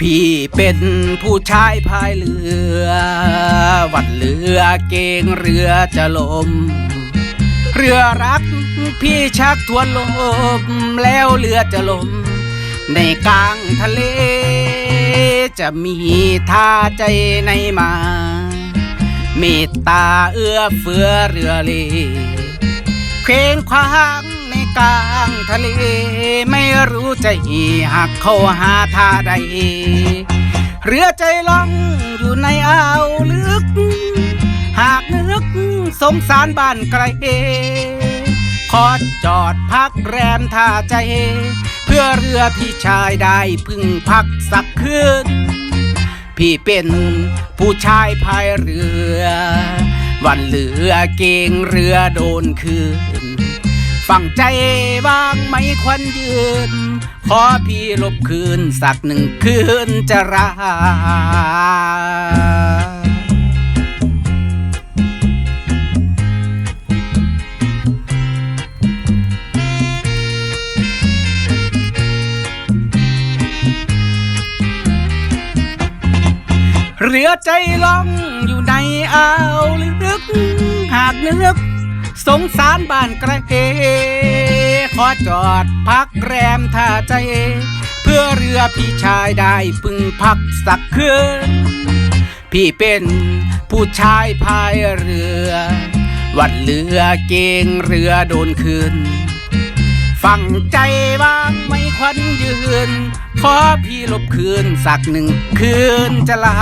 พี่เป็นผู้ชายพายเรือวัดเรือเก่งเรือจะลม เรือรักพี่ชักทวนลม แล้วเรือจะลม ในกลางทะเล จะมีท่าใจในมาเมตตาเอื้อเฟื้อเรือเลเคว้งคว้าง กลางทะเล ไม่รู้จะหีหักเข้าหาท่าใด เรือใจล่องอยู่ในอ่าวลึก หากนึกสงสารบ้านไกลขอจอดพักแรมท่าใจ เพื่อเรือพี่ชายได้พึ่งพักสักคืนพี่เป็นผู้ชายพายเรือ วันเรือเก่งเรือโดนคืน ฟังใจว่างไหมควันยืน ขอพี่ลบคืนสักหนึ่งคืนจะราเรือใจล่องอยู่ในอ่าวลึก หากนึก สงสารบ้านไกลขอจอดพักแรมท่าใจ เพื่อเรือพี่ชายได้พึ่งพักสักคืนพี่เป็นผู้ชายพายเรือ วันเรือเก่งเรือโดนคืนฟังใจว่างไม่ควันยืน ขอพี่ลบคืนสักหนึ่งคืนจะลา